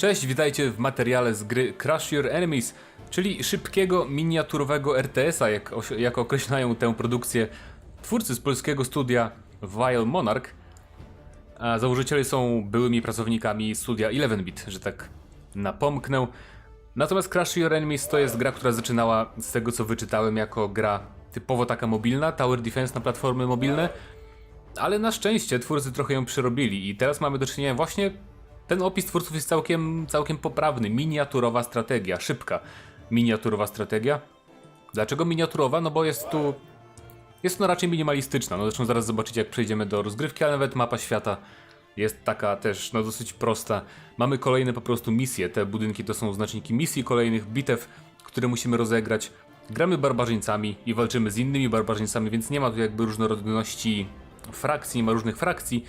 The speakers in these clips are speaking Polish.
Cześć, witajcie w materiale z gry Crush Your Enemies, czyli szybkiego, miniaturowego RTS-a, jak, jak określają tę produkcję twórcy z polskiego studia Vile Monarch. A założyciele są byłymi pracownikami studia 11-bit, że tak napomknę. Natomiast Crush Your Enemies to jest gra, która zaczynała z tego co wyczytałem jako gra typowo taka mobilna, Tower Defense na platformy mobilne, ale na szczęście twórcy trochę ją przerobili i teraz mamy do czynienia właśnie ten opis twórców jest całkiem, całkiem poprawny. Miniaturowa strategia, szybka miniaturowa strategia. Dlaczego miniaturowa? No bo jest tu. Jest ona raczej minimalistyczna. No zresztą zaraz zobaczycie, jak przejdziemy do rozgrywki, ale nawet mapa świata jest taka też no dosyć prosta. Mamy kolejne po prostu misje. Te budynki to są znaczniki misji kolejnych bitew, które musimy rozegrać. Gramy barbarzyńcami i walczymy z innymi barbarzyńcami, więc nie ma tu jakby różnorodności frakcji, nie ma różnych frakcji.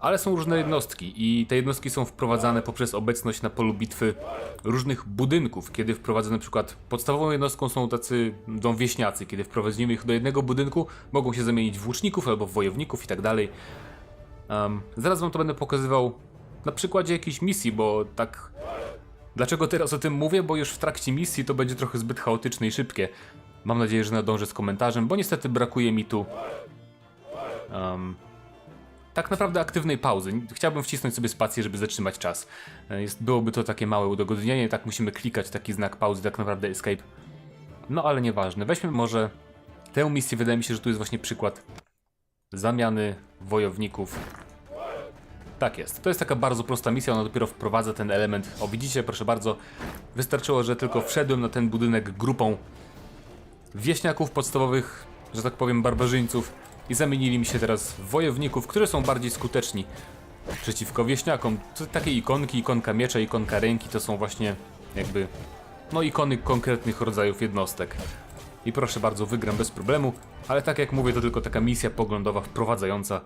Ale są różne jednostki i te jednostki są wprowadzane poprzez obecność na polu bitwy różnych budynków. Kiedy wprowadzę na przykład podstawową jednostką są tacy dom wieśniacy. Kiedy wprowadzimy ich do jednego budynku, mogą się zamienić w łuczników albo w wojowników i tak dalej. Zaraz wam to będę pokazywał na przykładzie jakiejś misji, bo tak... Dlaczego teraz o tym mówię? Bo już w trakcie misji to będzie trochę zbyt chaotyczne i szybkie. Mam nadzieję, że nadążę z komentarzem, bo niestety brakuje mi tu em, tak naprawdę aktywnej pauzy. Chciałbym wcisnąć sobie spację, żeby zatrzymać czas. E, Jest, byłoby to takie małe udogodnienie, tak musimy klikać taki znak pauzy, tak naprawdę escape. No ale nieważne. Weźmy może tę misję, wydaje mi się, że tu jest właśnie przykład zamiany wojowników. Tak jest. To jest taka bardzo prosta misja, ona dopiero wprowadza ten element. O, widzicie, proszę bardzo, wystarczyło, że tylko wszedłem na ten budynek grupą wieśniaków podstawowych, że tak powiem, barbarzyńców i zamienili mi się teraz w wojowników, którzy są bardziej skuteczni przeciwko wieśniakom. Takie ikonki, ikonka miecza, ikonka ręki to są właśnie jakby no ikony konkretnych rodzajów jednostek. I proszę bardzo, wygram bez problemu, ale tak jak mówię, to tylko taka misja poglądowa wprowadzająca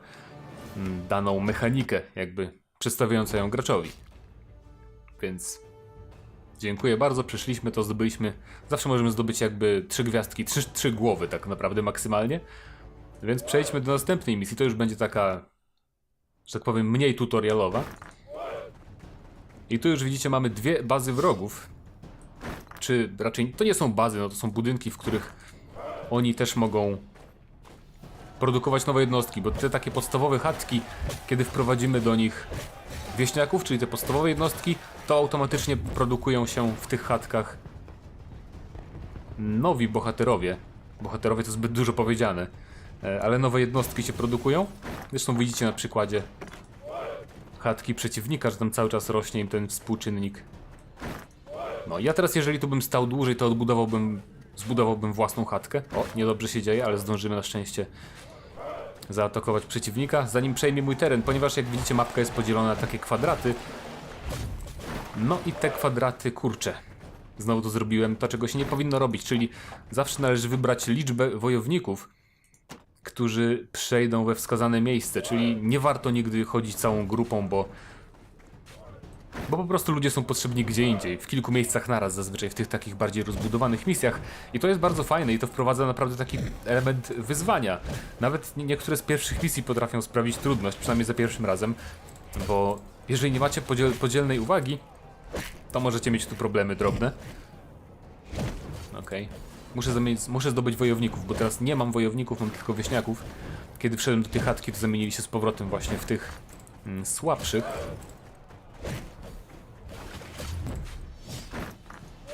mm, daną mechanikę, jakby przedstawiająca ją graczowi. Więc Dziękuję bardzo, przyszliśmy, to zdobyliśmy. Zawsze możemy zdobyć jakby trzy gwiazdki, trzy, trzy głowy tak naprawdę maksymalnie. Więc przejdźmy do następnej misji. To już będzie taka, że tak powiem, mniej tutorialowa. I tu już widzicie, mamy dwie bazy wrogów. Czy raczej to nie są bazy, no to są budynki, w których oni też mogą produkować nowe jednostki, bo te takie podstawowe chatki, kiedy wprowadzimy do nich wieśniaków, czyli te podstawowe jednostki, to automatycznie produkują się w tych chatkach nowi bohaterowie. Bohaterowie to zbyt dużo powiedziane, ale nowe jednostki się produkują. Zresztą widzicie na przykładzie chatki przeciwnika, że tam cały czas rośnie im ten współczynnik. No ja teraz jeżeli tu bym stał dłużej, to odbudowałbym, zbudowałbym własną chatkę. O, niedobrze się dzieje, ale zdążymy na szczęście zaatakować przeciwnika, zanim przejmie mój teren, ponieważ jak widzicie mapka jest podzielona na takie kwadraty. No i te kwadraty, kurczę, znowu to zrobiłem, to czego się nie powinno robić, czyli zawsze należy wybrać liczbę wojowników, którzy przejdą we wskazane miejsce, czyli nie warto nigdy chodzić całą grupą, bo bo po prostu ludzie są potrzebni gdzie indziej, w kilku miejscach naraz, zazwyczaj w tych takich bardziej rozbudowanych misjach. I to jest bardzo fajne i to wprowadza naprawdę taki element wyzwania. Nawet nie- niektóre z pierwszych misji potrafią sprawić trudność, przynajmniej za pierwszym razem, bo jeżeli nie macie podziel podzielnej uwagi, to możecie mieć tu problemy drobne. Okej. Muszę, zamienić, muszę zdobyć wojowników, bo teraz nie mam wojowników, mam tylko wieśniaków. Kiedy wszedłem do tej chatki, to zamienili się z powrotem właśnie w tych mm, słabszych.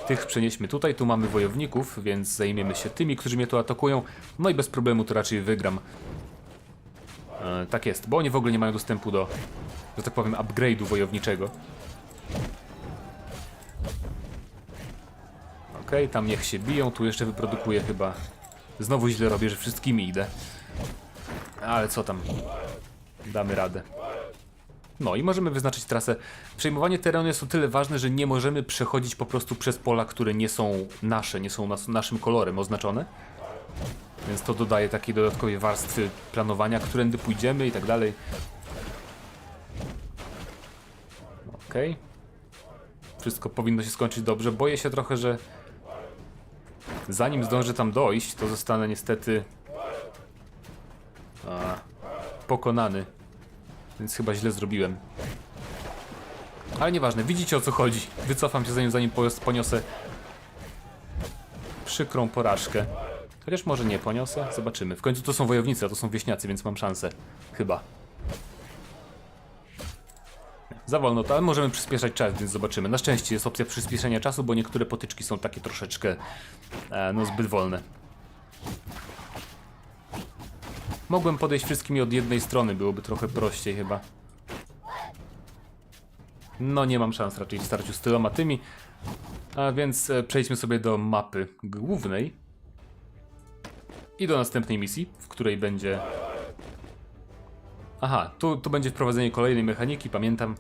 Tych przenieśmy tutaj, tu mamy wojowników, więc zajmiemy się tymi, którzy mnie tu atakują. No i bez problemu to raczej wygram. E, tak jest, bo oni w ogóle nie mają dostępu do, że tak powiem, upgrade'u wojowniczego. Okej, tam niech się biją, tu jeszcze wyprodukuję chyba. Znowu źle robię, że wszystkimi idę. Ale co tam? Damy radę. No i możemy wyznaczyć trasę. Przejmowanie terenu jest o tyle ważne, że nie możemy przechodzić po prostu przez pola, które nie są nasze, nie są nas, naszym kolorem oznaczone. Więc to dodaje takiej dodatkowej warstwy planowania, którędy pójdziemy i tak dalej. Okej. Wszystko powinno się skończyć dobrze. Boję się trochę, że zanim zdążę tam dojść, to zostanę niestety a, pokonany. Więc chyba źle zrobiłem. Ale nieważne, widzicie o co chodzi. Wycofam się zanim, zanim poniosę przykrą porażkę. Chociaż może nie poniosę, zobaczymy. W końcu to są wojownicy, a to są wieśniacy, więc mam szansę. Chyba. Za wolno to, ale możemy przyspieszać czas, więc zobaczymy. Na szczęście jest opcja przyspieszenia czasu, bo niektóre potyczki są takie troszeczkę e, no zbyt wolne. Mogłem podejść wszystkimi od jednej strony, byłoby trochę prościej chyba. No nie mam szans raczej w starciu z tyloma tymi. A więc e, przejdźmy sobie do mapy głównej. I do następnej misji, w której będzie... Aha, tu, tu będzie wprowadzenie kolejnej mechaniki, pamiętam.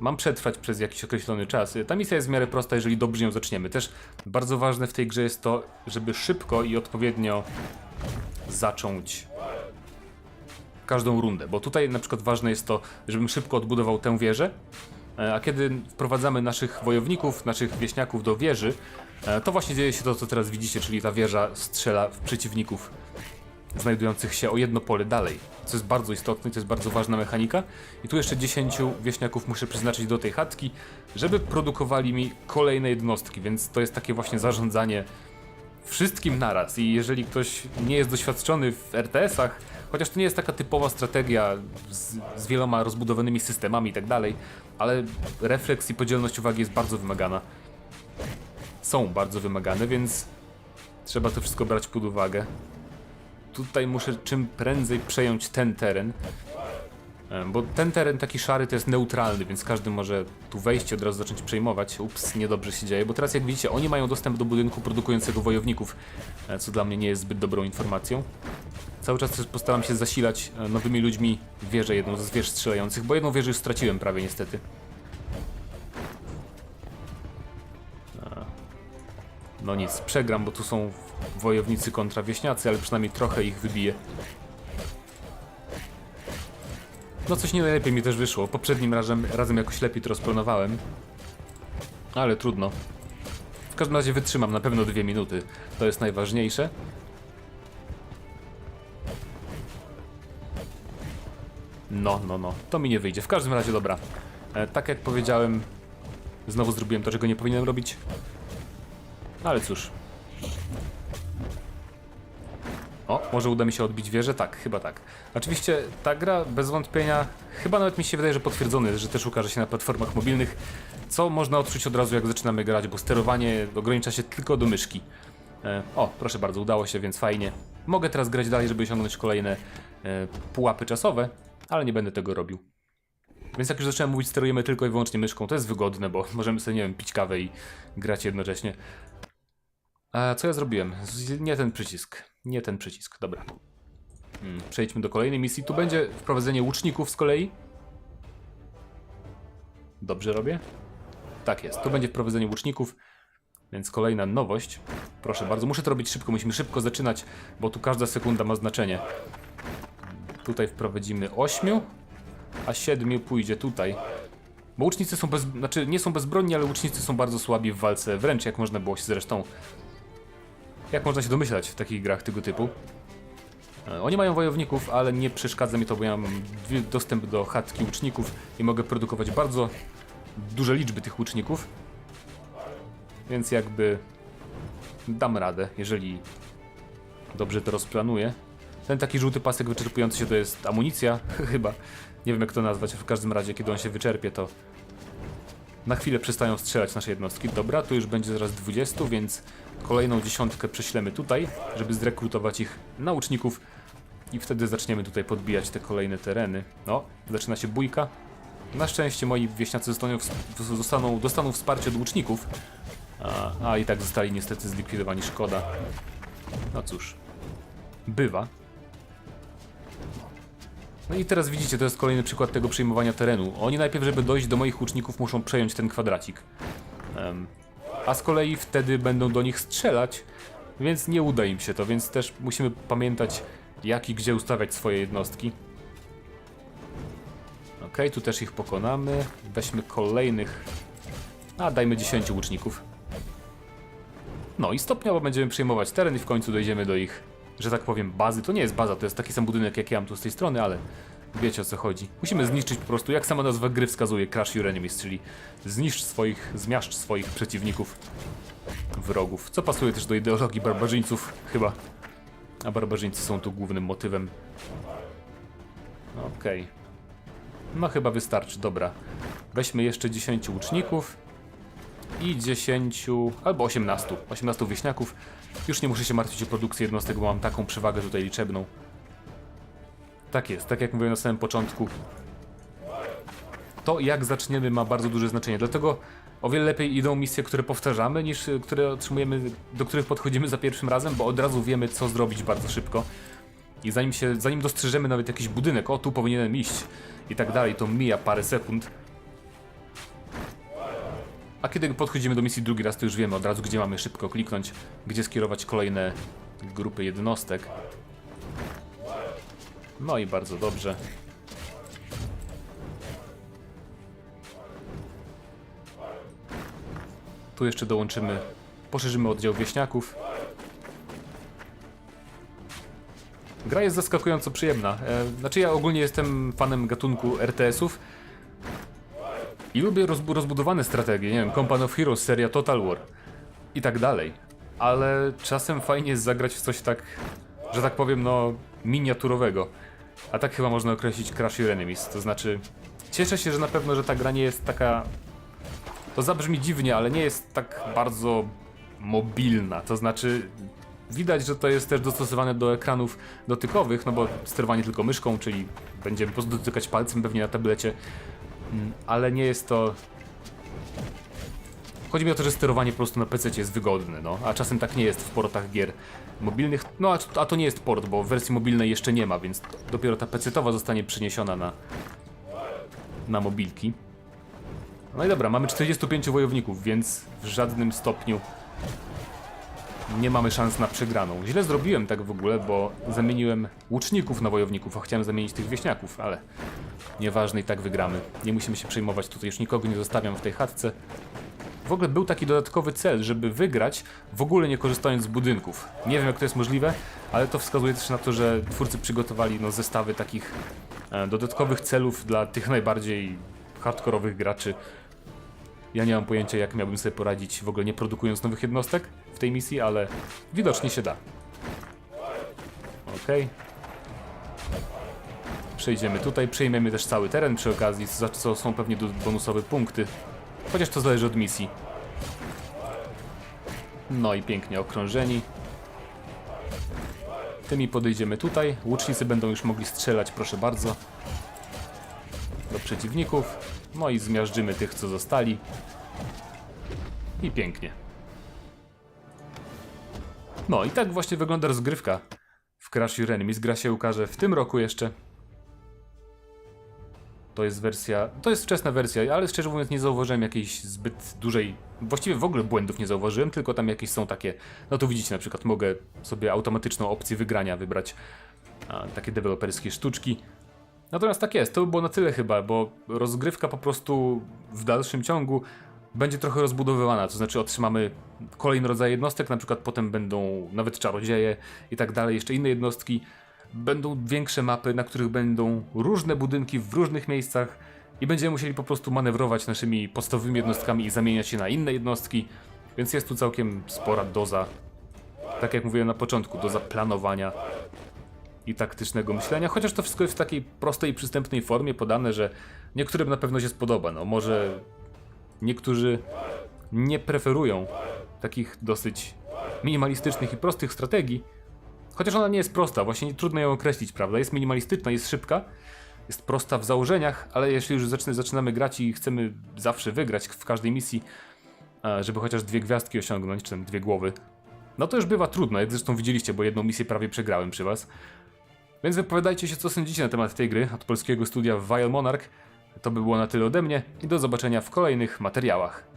Mam przetrwać przez jakiś określony czas. Ta misja jest w miarę prosta, jeżeli dobrze ją zaczniemy. Też bardzo ważne w tej grze jest to, żeby szybko i odpowiednio zacząć każdą rundę, bo tutaj na przykład ważne jest to, żebym szybko odbudował tę wieżę, e, a kiedy wprowadzamy naszych wojowników, naszych wieśniaków do wieży, e, to właśnie dzieje się to, co teraz widzicie, czyli ta wieża strzela w przeciwników znajdujących się o jedno pole dalej, co jest bardzo istotne, to jest bardzo ważna mechanika. I tu jeszcze 10 wieśniaków muszę przeznaczyć do tej chatki, żeby produkowali mi kolejne jednostki, więc to jest takie właśnie zarządzanie wszystkim naraz i jeżeli ktoś nie jest doświadczony w RTS-ach, chociaż to nie jest taka typowa strategia z, z wieloma rozbudowanymi systemami i tak dalej, ale refleks i podzielność uwagi jest bardzo wymagana. Są bardzo wymagane, więc trzeba to wszystko brać pod uwagę. Tutaj muszę czym prędzej przejąć ten teren, e, bo ten teren taki szary to jest neutralny, więc każdy może tu wejść i od razu zacząć przejmować. Ups, niedobrze się dzieje, bo teraz jak widzicie, oni mają dostęp do budynku produkującego wojowników, e, co dla mnie nie jest zbyt dobrą informacją. Cały czas też postaram się zasilać e, nowymi ludźmi wieżę, jedną z wież strzelających, bo jedną wieżę już straciłem prawie niestety. No nic, przegram, bo tu są wojownicy kontra wieśniacy, ale przynajmniej trochę ich wybiję. No coś nie najlepiej mi też wyszło. Poprzednim razem, razem jakoś lepiej to rozplanowałem. Ale trudno. W każdym razie wytrzymam na pewno dwie minuty. To jest najważniejsze. No, no, no. To mi nie wyjdzie. W każdym razie dobra. E, tak jak powiedziałem, znowu zrobiłem to, czego nie powinienem robić. Ale cóż. O, może uda mi się odbić wieżę? Tak, chyba tak. Oczywiście ta gra bez wątpienia, chyba nawet mi się wydaje, że potwierdzony że też ukaże się na platformach mobilnych, co można odczuć od razu jak zaczynamy grać, bo sterowanie ogranicza się tylko do myszki. E, o, proszę bardzo, udało się, więc fajnie. Mogę teraz grać dalej, żeby osiągnąć kolejne e, pułapy czasowe, ale nie będę tego robił. Więc jak już zacząłem mówić, sterujemy tylko i wyłącznie myszką, to jest wygodne, bo możemy sobie, nie wiem, pić kawę i grać jednocześnie. A co ja zrobiłem? Nie ten przycisk. Nie ten przycisk, dobra. Hmm, przejdźmy do kolejnej misji. Tu będzie wprowadzenie łuczników z kolei. Dobrze robię? Tak jest, tu będzie wprowadzenie łuczników, więc kolejna nowość. Proszę bardzo, muszę to robić szybko, musimy szybko zaczynać, bo tu każda sekunda ma znaczenie. Tutaj wprowadzimy 8, a 7 pójdzie tutaj. Bo łucznicy są bez, znaczy nie są bezbronni, ale łucznicy są bardzo słabi w walce wręcz, jak można było się zresztą jak można się domyślać w takich grach tego typu. E, Oni mają wojowników, ale nie przeszkadza mi to, bo ja mam dostęp do chatki łuczników i mogę produkować bardzo duże liczby tych łuczników. Więc jakby dam radę, jeżeli dobrze to rozplanuję. Ten taki żółty pasek wyczerpujący się to jest amunicja, chyba. Nie wiem jak to nazwać, w każdym razie kiedy on się wyczerpie to na chwilę przestają strzelać nasze jednostki. Dobra, tu już będzie zaraz 20, więc kolejną dziesiątkę prześlemy tutaj, żeby zrekrutować ich nauczników i wtedy zaczniemy tutaj podbijać te kolejne tereny. No, zaczyna się bójka. Na szczęście moi wieśniacy zostaną, zostaną, dostaną wsparcie od łuczników, a, a i tak zostali niestety zlikwidowani, szkoda. No cóż, bywa. No i teraz widzicie, to jest kolejny przykład tego przejmowania terenu. Oni najpierw, żeby dojść do moich łuczników, muszą przejąć ten kwadracik. Em, a z kolei wtedy będą do nich strzelać, więc nie uda im się to, więc też musimy pamiętać, jak i gdzie ustawiać swoje jednostki. Ok, tu też ich pokonamy. Weźmy kolejnych. A, dajmy 10 łuczników. No i stopniowo będziemy przejmować teren i w końcu dojdziemy do ich, że tak powiem, bazy. To nie jest baza, to jest taki sam budynek jak ja mam tu z tej strony, ale Wiecie o co chodzi. Musimy zniszczyć po prostu, jak sama nazwa gry wskazuje, Crash Your Enemies, czyli zniszcz swoich, zmiażdż swoich przeciwników, wrogów. Co pasuje też do ideologii barbarzyńców, chyba. A barbarzyńcy są tu głównym motywem. Okej. No chyba wystarczy, dobra. Weźmy jeszcze 10 łuczników i 10 albo 18, 18 wieśniaków. Już nie muszę się martwić o produkcję jednostek, bo mam taką przewagę tutaj liczebną. Tak jest, tak jak mówiłem na samym początku. To jak zaczniemy ma bardzo duże znaczenie, dlatego o wiele lepiej idą misje, które powtarzamy, niż y, które otrzymujemy, do których podchodzimy za pierwszym razem, bo od razu wiemy co zrobić bardzo szybko. I zanim się, zanim dostrzeżemy nawet jakiś budynek, o tu powinienem iść i tak dalej, to mija parę sekund. A kiedy podchodzimy do misji drugi raz, to już wiemy od razu, gdzie mamy szybko kliknąć, gdzie skierować kolejne grupy jednostek. No i bardzo dobrze. Tu jeszcze dołączymy, poszerzymy oddział wieśniaków. Gra jest zaskakująco przyjemna. E, znaczy ja ogólnie jestem fanem gatunku RTS-ów i lubię rozbu rozbudowane strategie, nie wiem, Company of Heroes, seria Total War i tak dalej. Ale czasem fajnie jest zagrać w coś tak, że tak powiem, no miniaturowego. A tak chyba można określić Crash Your Enemies, to znaczy cieszę się, że na pewno, że ta gra nie jest taka... To zabrzmi dziwnie, ale nie jest tak bardzo mobilna, to znaczy widać, że to jest też dostosowane do ekranów dotykowych, no bo sterowanie tylko myszką, czyli będziemy po prostu dotykać palcem pewnie na tablecie, ale nie jest to... Chodzi mi o to, że sterowanie po prostu na PC jest wygodne, no, a czasem tak nie jest w portach gier mobilnych, no a, a to nie jest port, bo wersji mobilnej jeszcze nie ma, więc dopiero ta PC-towa zostanie przeniesiona na, na mobilki. No i dobra, mamy 45 wojowników, więc w żadnym stopniu nie mamy szans na przegraną. Źle zrobiłem tak w ogóle, bo zamieniłem łuczników na wojowników, a chciałem zamienić tych wieśniaków, ale nieważne i tak wygramy. Nie musimy się przejmować, tutaj już nikogo nie zostawiam w tej chatce. W ogóle był taki dodatkowy cel, żeby wygrać w ogóle nie korzystając z budynków. Nie wiem jak to jest możliwe, ale to wskazuje też na to, że twórcy przygotowali no, zestawy takich e, dodatkowych celów dla tych najbardziej hardkorowych graczy. Ja nie mam pojęcia jak miałbym sobie poradzić w ogóle nie produkując nowych jednostek w tej misji, ale widocznie się da. Okej. Przejdziemy tutaj, przejmiemy też cały teren przy okazji, za co są pewnie bonusowe punkty. Chociaż to zależy od misji. No i pięknie okrążeni. Tymi podejdziemy tutaj. Łucznicy będą już mogli strzelać, proszę bardzo. Do przeciwników. No i zmiażdżymy tych, co zostali. I pięknie. No i tak właśnie wygląda rozgrywka w Crash Your Enemies. Gra się ukaże w tym roku jeszcze. To jest wersja, to jest wczesna wersja, ale szczerze mówiąc nie zauważyłem jakiejś zbyt dużej, właściwie w ogóle błędów nie zauważyłem, tylko tam jakieś są takie, no tu widzicie na przykład mogę sobie automatyczną opcję wygrania wybrać, a, takie deweloperskie sztuczki. Natomiast tak jest, to by było na tyle chyba, bo rozgrywka po prostu w dalszym ciągu będzie trochę rozbudowywana, to znaczy otrzymamy kolejny rodzaj jednostek, na przykład potem będą nawet czarodzieje i tak dalej, jeszcze inne jednostki. Będą większe mapy, na których będą różne budynki w różnych miejscach i będziemy musieli po prostu manewrować naszymi podstawowymi jednostkami i zamieniać się na inne jednostki, więc jest tu całkiem spora doza, tak jak mówiłem na początku, doza planowania i taktycznego myślenia, chociaż to wszystko jest w takiej prostej i przystępnej formie podane, że niektórym na pewno się spodoba. No może niektórzy nie preferują takich dosyć minimalistycznych i prostych strategii, chociaż ona nie jest prosta, właśnie nie- trudno ją określić, prawda? Jest minimalistyczna, jest szybka, jest prosta w założeniach, ale jeśli już zaczynamy, grać i chcemy zawsze wygrać w każdej misji, a, żeby chociaż dwie gwiazdki osiągnąć, czy tam dwie głowy, no to już bywa trudno, jak zresztą widzieliście, bo jedną misję prawie przegrałem przy was. Więc wypowiadajcie się, co sądzicie na temat tej gry od polskiego studia Vile Monarch. To by było na tyle ode mnie i do zobaczenia w kolejnych materiałach.